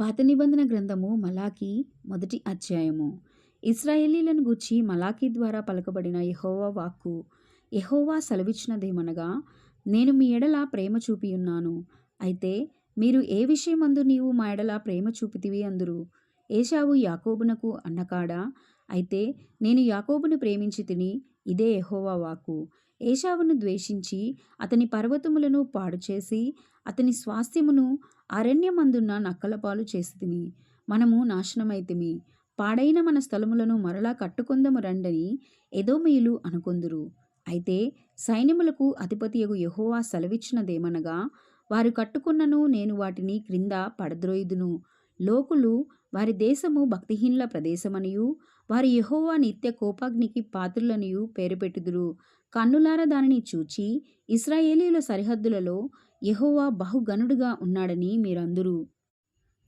పాత నిబంధన గ్రంథము మలాకి మొదటి అధ్యాయము. ఇస్రాయేలీలను గూర్చి మలాకి ద్వారా పలకబడిన యహోవా వాక్కు యహోవా సెలవిచ్చినదేమనగా నేను మీ ఎడల ప్రేమ చూపియున్నాను. అయితే మీరు ఏ విషయమందు నీవు మా ఎడల ప్రేమ చూపితివి అందురు? ఏషావు యాకోబునకు అన్నకాడా? అయితే నేను యాకోబును ప్రేమించి తిని ఇదే యహోవా వాక్కు. ఏశావును ద్వేషించి అతని పర్వతములను పాడు చేసి అతని స్వాస్థ్యమును అరణ్యమందున్న నక్కలపాలు చేసి తిని మనము నాశనమైతిమి. పాడైన మన స్థలములను మరలా కట్టుకుందము రండని ఎదోమీయులు అనుకొందురు. అయితే సైన్యములకు అధిపతియగు యహోవా సెలవిచ్చినదేమనగా వారు కట్టుకున్నను నేను వాటిని క్రింద పడద్రోయుదును. లోకులు వారి దేశము భక్తిహీనుల ప్రదేశమనియు వారి యహోవా నిత్య కోపాగ్నికి పాత్రులనియు పేరు పెట్టుదురు. కన్నులార దానిని చూచి ఇస్రాయేలీల సరిహద్దులలో యహోవా బహుగనుడుగా ఉన్నాడని మీరందురు.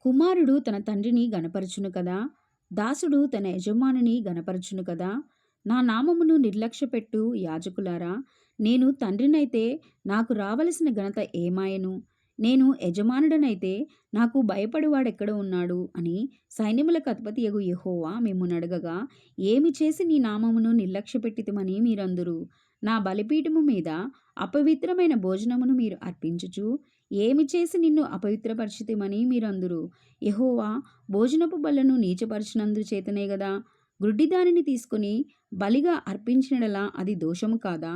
కుమారుడు తన తండ్రిని గనపరచును కదా దాసుడు తన యజమానిని గనపరచును కదా. నా నామమును నిర్లక్ష్యపెట్టు యాజకులారా నేను తండ్రినైతే నాకు రావలసిన ఘనత ఏమాయను? నేను యజమానుడనైతే నాకు భయపడివాడెక్కడ ఉన్నాడు? అని సైన్యములకు అధిపతియగు యహోవా మేము నడగగా ఏమి చేసి నీ నామమును నిర్లక్ష్యపెట్టితమని మీరందరూ? నా బలిపీఠము మీద అపవిత్రమైన భోజనమును మీరు అర్పించుచు ఏమి చేసి నిన్ను అపవిత్రపరిచితమని మీరందరూ? యహోవా భోజనపు బలను నీచపరిచినందు చేతనే గదా గ్రుడ్డి దానిని తీసుకుని బలిగా అర్పించినడలా అది దోషము కాదా?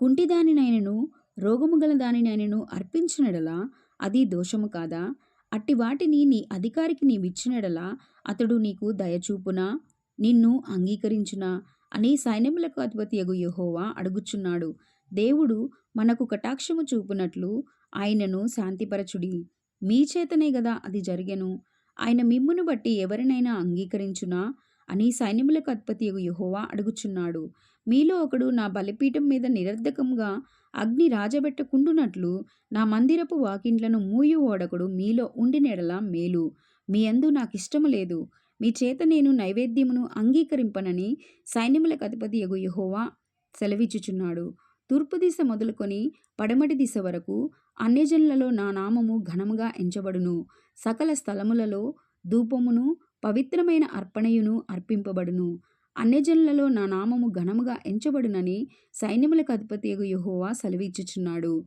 కుంటిదానినైనను రోగము గల దానిని ఆయనను అర్పించినడలా అది దోషము కాదా? అట్టి వాటిని నీ అధికారికి నీవిచ్చినడలా అతడు నీకు దయచూపునా? నిన్ను అంగీకరించునా? అని సైన్యములకు అధిపతియగు యహోవా అడుగుచున్నాడు. దేవుడు మనకు కటాక్షము చూపునట్లు ఆయనను శాంతిపరచుడి. మీ చేతనే గదా అది జరిగెను. ఆయన మిమ్మును బట్టి ఎవరినైనా అంగీకరించునా? అని సైన్యములకు అధిపతియగు యెహోవా అడుగుచున్నాడు. మీలో ఒకడు నా బలిపీఠం మీద నిరర్ధకంగా అగ్ని రాజబెట్టకుండునట్లు నా మందిరపు వాకిండ్లను మూయు ఓడకుడు మీలో ఉండినెడల మేలు. మీ అందు నాకిష్టము లేదు. మీ చేత నేను నైవేద్యమును అంగీకరింపనని సైన్యములకు అధిపతి ఎగు యుహోవా సెలవిచ్చుచున్నాడు. తూర్పు దిశ మొదలుకొని పడమటి దిశ వరకు అన్యజనులలో నా నామము ఘనముగా ఎంచబడును. సకల స్థలములలో ధూపమును పవిత్రమైన అర్పణయును అర్పింపబడును. అన్యజనులలో నా నామము ఘనముగా ఎంచబడునని సైన్యములకు అధిపతియగు యహోవా సెలవిచ్చుచున్నాడు.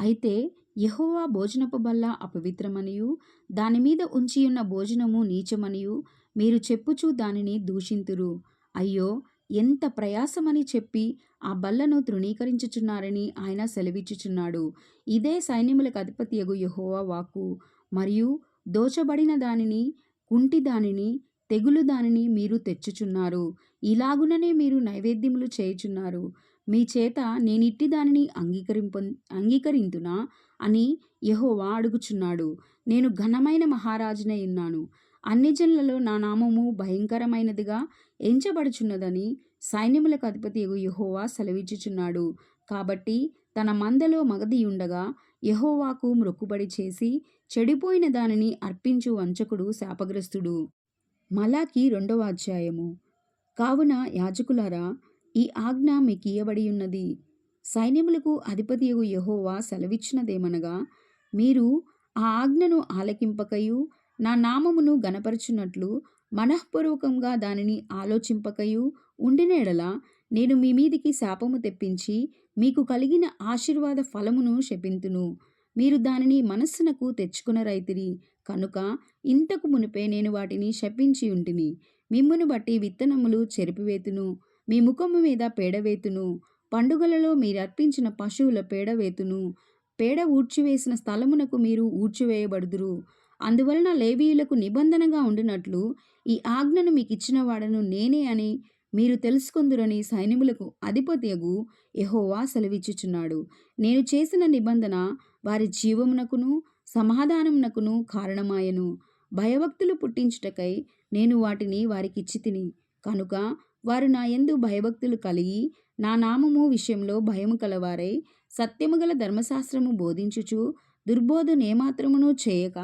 అయితే యహోవా భోజనపు బల్ల అపవిత్రమనియు దానిమీద ఉంచియున్న భోజనము నీచమనియు మీరు చెప్పుచూ దానిని దూషింతురు. అయ్యో ఎంత ప్రయాసమని చెప్పి ఆ బల్లను తృణీకరించుచున్నారని ఆయన సెలవిచ్చుచున్నాడు. ఇదే సైన్యములకు అధిపతియగు యహోవా వాక్కు. మరియు దోచబడిన దానిని కుంటి దానిని తెగులు దానిని మీరు తెచ్చుచున్నారు. ఇలాగుననే మీరు నైవేద్యములు చేయుచున్నారు. మీ చేత నేనిట్టి దానిని అంగీకరింప అంగీకరింతునా? అని యహోవా అడుగుచున్నాడు. నేను ఘనమైన మహారాజునే ఉన్నాను. అన్ని జనులలో నా నామము భయంకరమైనదిగా ఎంచబడుచున్నదని సైన్యములకు అధిపతి యెహోవా సెలవిచ్చుచున్నాడు. కాబట్టి తన మందలో మగది ఉండగా యహోవాకు మ్రొక్కుబడి చేసి చెడిపోయిన దానిని అర్పించు వంచకుడు శాపగ్రస్తుడు. మలాకి రెండవ అధ్యాయము. కావున యాజకులారా ఈ ఆజ్ఞ మీకు ఉన్నది సైన్యములకు అధిపతియగు యహోవా సెలవిచ్చినదేమనగా మీరు ఆ ఆజ్ఞను ఆలకింపకయు నా నామమును గనపరచున్నట్లు మనఃపూర్వకంగా దానిని ఆలోచింపకయు ఉండినేడల నేను మీ మీదికి శాపము తెప్పించి మీకు కలిగిన ఆశీర్వాద ఫలమును శపింతును. మీరు దానిని మనస్సునకు తెచ్చుకున్న రైతిరి కనుక ఇంతకు మునిపే నేను వాటిని శపించి ఉంటిని. మిమ్మును బట్టి విత్తనములు చెరిపివేతును మీ ముఖము మీద పేడవేతును పండుగలలో మీరు అర్పించిన పశువుల పేడవేతును పేడ ఊడ్చివేసిన స్థలమునకు మీరు ఊడ్చివేయబడుదురు. అందువలన లేవీయులకు నిబంధనగా ఉండినట్లు ఈ ఆజ్ఞను మీకు ఇచ్చిన వాడను నేనే అని మీరు తెలుసుకుందురని సైన్యములకు అధిపతియగు యహోవా సెలవిచ్చుచున్నాడు. నేను చేసిన నిబంధన వారి జీవమునకును సమాధానమునకును కారణమాయను. భయభక్తులు పుట్టించుటకై నేను వాటిని వారికిచ్చి తిని కనుక వారు నా యందు భయభక్తులు కలిగి నా నామము విషయంలో భయము కలవారై సత్యము గల ధర్మశాస్త్రము బోధించుచు దుర్బోధనేమాత్రమును చేయక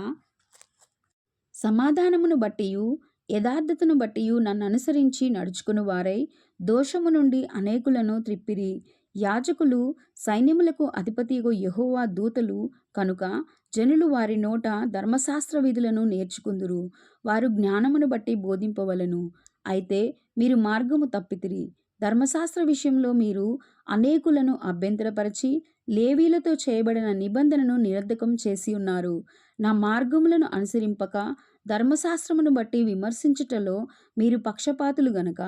సమాధానమును బట్టియు యథార్థతను బట్టియు నన్ను అనుసరించి నడుచుకుని వారై దోషము నుండి అనేకులను త్రిప్పిరి. యాజకులు సైన్యములకు అధిపతిగో యహోవా దూతలు కనుక జనులు వారి నోట ధర్మశాస్త్ర విధులను నేర్చుకుందురు. వారు జ్ఞానమును బట్టి బోధింపవలను. అయితే మీరు మార్గము తప్పితిరి. ధర్మశాస్త్ర విషయంలో మీరు అనేకులను అభ్యంతరపరిచి లేవీలతో చేయబడిన నిబంధనను నిరర్ధకం చేసి ఉన్నారు. నా మార్గములను అనుసరింపక ధర్మశాస్త్రమును బట్టి విమర్శించుటలో మీరు పక్షపాతులు గనక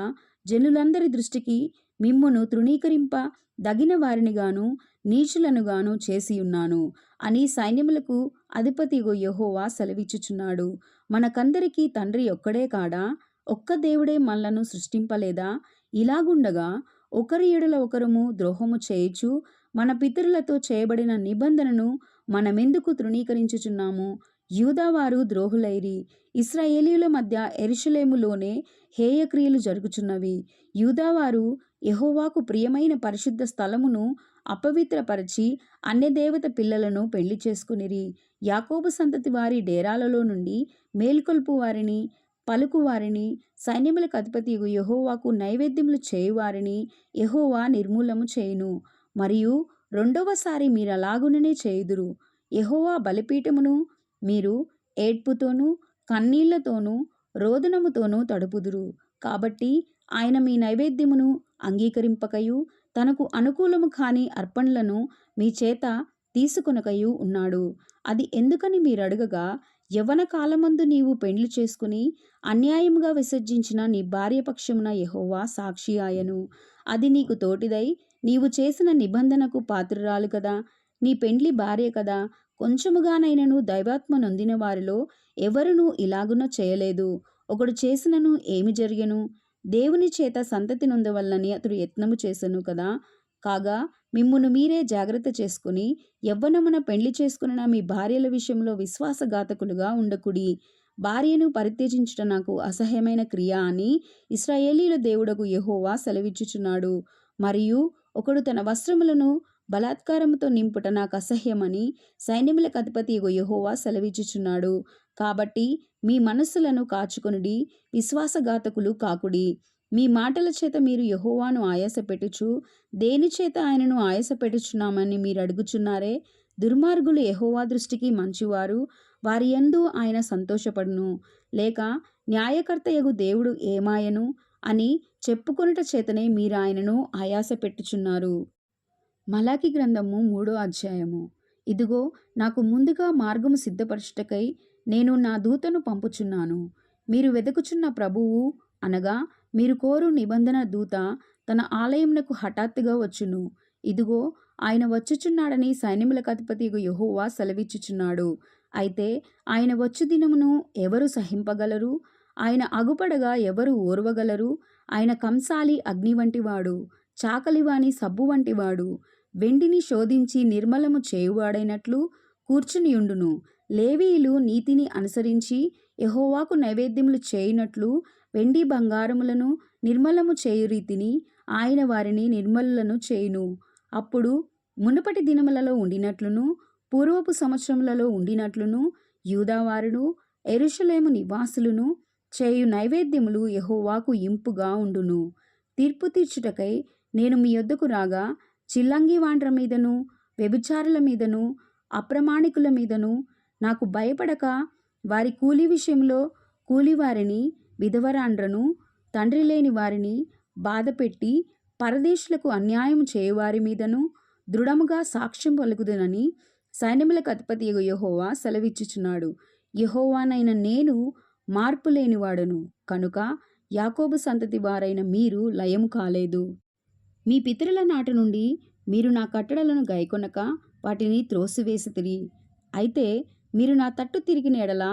జనులందరి దృష్టికి మిమ్మును తృణీకరింప దగిన వారినిగాను నీచులనుగాను చేసి ఉన్నాను అని సైన్యములకు అధిపతిగో యహోవా సెలవిచ్చుచున్నాడు. మనకందరికీ తండ్రి ఒక్కడే కాడా? ఒక్క దేవుడే మనలను సృష్టింపలేదా? ఇలాగుండగా ఒకరి ఎడల ఒకరము ద్రోహము చేయుచు మన పితరులతో చేయబడిన నిబంధనను మనమెందుకు తృణీకరించుచున్నాము? యూదావారు ద్రోహులైరి. ఇస్రాయేలీయుల మధ్య ఎరుషలేములోనే హేయక్రియలు జరుగుచున్నవి. యూదావారు యహోవాకు ప్రియమైన పరిశుద్ధ స్థలమును అపవిత్రపరిచి అన్యదేవత పిల్లలను పెళ్ళి చేసుకునిరి. యాకోబు సంతతి వారి డేరాలలో నుండి మేల్కొల్పు వారిని పలుకువారిని సైన్యములకు అధిపతి యెహోవాకు నైవేద్యములు చేయువారిని యహోవా నిర్మూలము చేయును. మరియు రెండవసారి మీరలాగుననే చేయుదురు. యహోవా బలిపీఠమును మీరు ఏడ్పుతోనూ కన్నీళ్ళతోనూ రోదనముతోనూ తడుపుదురు. కాబట్టి ఆయన మీ నైవేద్యమును అంగీకరింపకయు తనకు అనుకూలము కాని అర్పణలను మీ చేత తీసుకొనకయు ఉన్నాడు. అది ఎందుకని మీరు యవ్వన కాలమందు నీవు పెండ్లి చేసుకుని అన్యాయముగా విసర్జించిన నీ భార్య పక్షమున సాక్షి ఆయను. అది నీకు తోటిదై నీవు చేసిన నిబంధనకు పాత్రురాలు కదా నీ పెండ్లి భార్య కదా కొంచెముగానైనను దైవాత్మ నొందిన వారిలో ఎవరునూ ఇలాగున చేయలేదు. ఒకడు చేసినను ఏమి జరిగెను? దేవుని చేత సంతతి నొందవల్లని అతడు యత్నము చేసెను కదా? కాగా మిమ్మును మీరే జాగ్రత్త చేసుకుని యవ్వనమున పెండ్లి చేసుకున్న మీ భార్యల విషయంలో విశ్వాసఘాతకులుగా ఉండకుడి. భార్యను పరిత్యజించుట నాకు అసహ్యమైన క్రియ అని ఇస్రాయేలీల దేవుడకు యహోవా సెలవిచ్చుచున్నాడు. మరియు ఒకడు తన వస్త్రములను బలాత్కారముతో నింపుట నాకు అసహ్యమని సైన్యములకు అధిపతి యహోవా సెలవిచ్చుచున్నాడు. కాబట్టి మీ మనస్సులను కాచుకొనుడి విశ్వాసఘాతకులు కాకుడి. మీ మాటల చేత మీరు యహోవాను ఆయాసపెట్టుచు దేని చేత ఆయనను ఆయాసపెట్టుచున్నామని మీరు అడుగుచున్నారే? దుర్మార్గులు యహోవా దృష్టికి మంచివారు వారి యందు ఆయన సంతోషపడును. లేక న్యాయకర్తయగు దేవుడు ఏమాయను అని చెప్పుకొనుట చేతనే మీరు ఆయనను ఆయాస పెట్టుచున్నారు మలాకి గ్రంథము మూడో అధ్యాయము. ఇదిగో నాకు ముందుగా మార్గము సిద్ధపరచుటకై నేను నా దూతను పంపుచున్నాను. మీరు వెతుకుచున్న ప్రభువు అనగా మీరు కోరు నిబంధన దూత తన ఆలయంనకు హఠాత్తుగా వచ్చును. ఇదిగో ఆయన వచ్చుచున్నాడని సైన్యములకు అధిపతి యహోవా సెలవిచ్చుచున్నాడు. అయితే ఆయన వచ్చు దినమును ఎవరు సహింపగలరు? ఆయన అగుపడగా ఎవరు ఓర్వగలరు? ఆయన కంసాలి అగ్ని వంటివాడు. చాకలివాని సబ్బు వంటివాడు. వెండిని శోధించి నిర్మలము చేయువాడైనట్లు కూర్చునియుండును. లేవీయులు నీతిని అనుసరించి యహోవాకు నైవేద్యములు చేయునట్లు వెండి బంగారములను నిర్మలము చేయు రీతిని ఆయన వారిని నిర్మలులను చేయును. అప్పుడు మునుపటి దినములలో ఉండినట్లును పూర్వపు సంవత్సరములలో ఉండినట్లును యూదావారును ఎరుషలేము నివాసులను చేయు నైవేద్యములు యహోవాకు ఇంపుగా ఉండును. తీర్పు తీర్చుటకై నేను మీ యొద్దకు రాగా చిల్లంగి వాండ్ర మీదను వ్యభిచారుల మీదను అప్రమాణికుల మీదను నాకు భయపడక వారి కూలి విషయంలో కూలివారిని విధవరాండ్రను తండ్రి లేని వారిని బాధపెట్టి పరదేశులకు అన్యాయం చేయవారి మీదను దృఢముగా సాక్ష్యం పలుకుదునని సైన్యములకు అధిపతి యెహోవా సెలవిచ్చుచున్నాడు. యహోవానైన నేను మార్పు లేనివాడను కనుక యాకోబు సంతతి వారైన మీరు లయము కాలేదు. మీ పితరుల నాటి నుండి మీరు నా కట్టడలను గైకొనక వాటిని త్రోసివేసితిరి అయితే మీరు నా తట్టు తిరిగిన ఎడల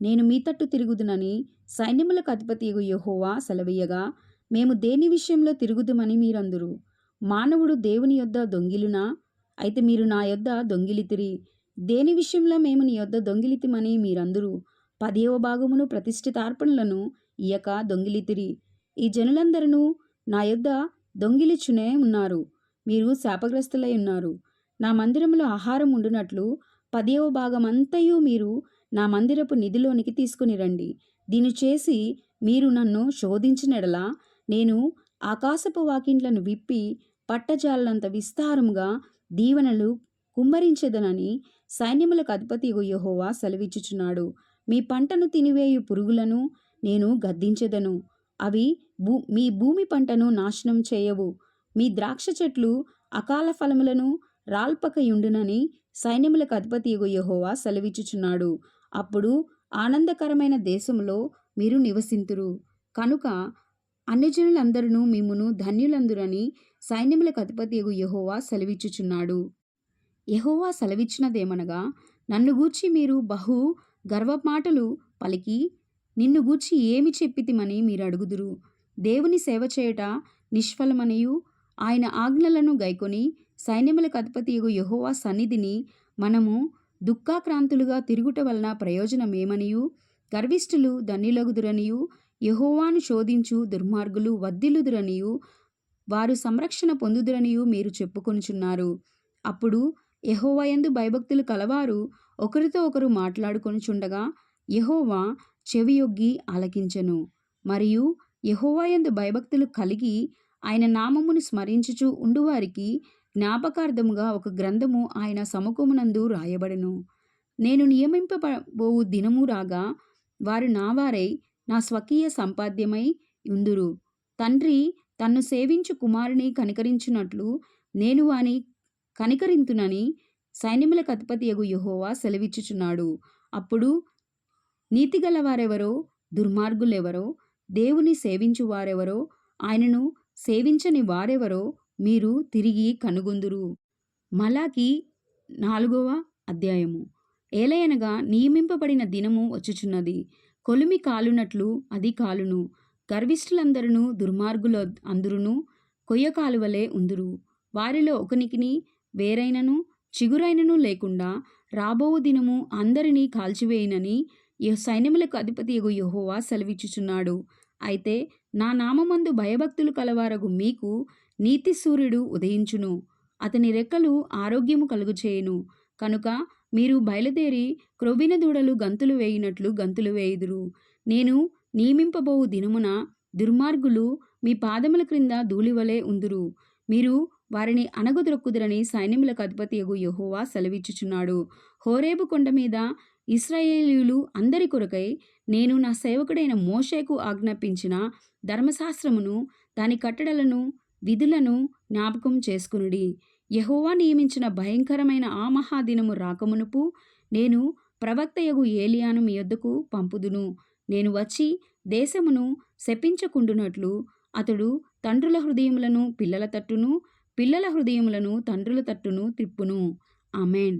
నేను మీ తట్టు తిరుగుదునని సైన్యములకు అధిపతి యహోవా సెలవీయగా మేము దేని విషయంలో తిరుగుదుమని మీరందరూ? మానవుడు దేవుని యొద్ద దొంగిలునా అయితే మీరు నా యొద్ద దొంగిలితిరి దేని విషయంలో మేము నీ యొద్ద దొంగిలితిమని మీరందరూ? పదేవ భాగమును ప్రతిష్ఠితార్పణలను ఇయక దొంగిలితిరి ఈ జనులందరూ నా యొద్ద దొంగిలిచునే ఉన్నారు. మీరు శాపగ్రస్తులై ఉన్నారు. నా మందిరములో ఆహారం ఉండునట్లు పదియవ భాగమంతయు మీరు నా మందిరపు నిధిలోనికి తీసుకుని రండి. దీని చేసి మీరు నన్ను శోధించినడలా నేను ఆకాశపు వాకింట్లను విప్పి పట్టజాలంత విస్తారముగా దీవెనలు కుమ్మరించెదనని సైన్యములకు అధిపతి యహోవా సెలవిచ్చుచున్నాడు. మీ పంటను తినివేయు పురుగులను నేను గద్దించెదను. అవి భూ మీ భూమి పంటను నాశనం చేయవు. మీ ద్రాక్ష చెట్లు అకాల ఫలములను రాల్పకయుండునని సైన్యములకు అధిపతి యహోవా సెలవిచ్చుచున్నాడు. అప్పుడు ఆనందకరమైన దేశంలో మీరు నివసింతురు. కనుక అన్యజనులందరూ మిమ్మును ధన్యులందురని సైన్యములకు అధిపతి యహోవా సెలవిచ్చుచున్నాడు. యహోవా సెలవిచ్చినదేమనగా నన్ను గూర్చి మీరు బహు గర్వమాటలు పలికి నిన్ను గూర్చి ఏమి చెప్పితిమని మీరు అడుగుదురు. దేవుని సేవ చేయుట నిష్ఫలమనియు. ఆయన ఆజ్ఞలను గైకొని సైన్యములకు అధిపతి యహోవా సన్నిధిని మనము దుఃఖాక్రాంతులుగా తిరుగుట వలన ప్రయోజనమేమనియు? గర్విష్ఠులు ధన్యులగుదురనియు. యహోవాను శోధించు దుర్మార్గులు వద్దిల్లుదురనియు వారు సంరక్షణ పొందుదురనియు మీరు చెప్పుకొనుచున్నారు. అప్పుడు యెహోవాయందు భయభక్తులు కలవారు. ఒకరితో ఒకరు మాట్లాడుకొనుచుండగా యహోవా చెవియొగ్గి ఆలకించెను. మరియు యహోవాయందు భయభక్తులు కలిగి ఆయన నామమును స్మరించుచు ఉండువారికి జ్ఞాపకార్థముగా ఒక గ్రంథము ఆయన సముఖమునందు రాయబడను. నేను నియమింపబోవు దినము రాగా వారు నావారై నా స్వకీయ సంపాద్యమై ఉందురు తండ్రి తన్ను సేవించు కుమారుని కనికరించినట్లు నేను వాని కనికరింతునని సైన్యములకు అధిపతి యగు యహోవా సెలవిచ్చుచున్నాడు. అప్పుడు నీతిగలవారెవరో దుర్మార్గులెవరో దేవుని సేవించువారెవరో ఆయనను సేవించని వారెవరో మీరు తిరిగి కనుగొందురు. మలాకి నాలుగవ అధ్యాయము. ఏలయనగా నియమింపబడిన దినము వచ్చుచున్నది. కొలిమి కాలునట్లు అది కాలును. గర్విష్ఠులందరూ దుర్మార్గుల అందరును కొయ్య కాలువలే ఉందురు. వారిలో ఒకనికిని వేరైనను చిగురైనను లేకుండా రాబోవు దినము అందరినీ కాల్చివేయనని సైన్యములకు అధిపతి యహోవా సెలవిచ్చుచున్నాడు. అయితే నా నామమందు భయభక్తులు కలవారగు మీకు నీతి సూర్యుడు ఉదయించును. అతని రెక్కలు ఆరోగ్యము కలుగుచేయును. కనుక మీరు బయలుదేరి క్రొవ్విన దూడలు గంతులు వేయినట్లు గంతులు వేయుదురు. నేను నియమింపబోవు దినమున దుర్మార్గులు మీ పాదముల క్రింద ధూళివలే ఉందురు. మీరు వారిని అనగదొక్కుదురని సైన్యములకు అధిపతి యగు యహోవా సెలవిచ్చుచున్నాడు. హోరేబు కొండ మీద ఇస్రాయేలీయులు అందరి కొరకై నేను నా సేవకుడైన మోషేకు ఆజ్ఞాపించిన ధర్మశాస్త్రమును దాని కట్టడలను విధులను జ్ఞాపకం చేసుకునుడి. యహోవా నియమించిన భయంకరమైన ఆ మహాదినము రాకమునుపు నేను ప్రవక్తయగు ఏలియాను మీ యొద్దకు పంపుదును. నేను వచ్చి దేశమును శపించకుండునట్లు అతడు తండ్రుల హృదయములను పిల్లల తట్టును పిల్లల హృదయములను తండ్రుల తట్టును తిప్పును. ఆమెన్.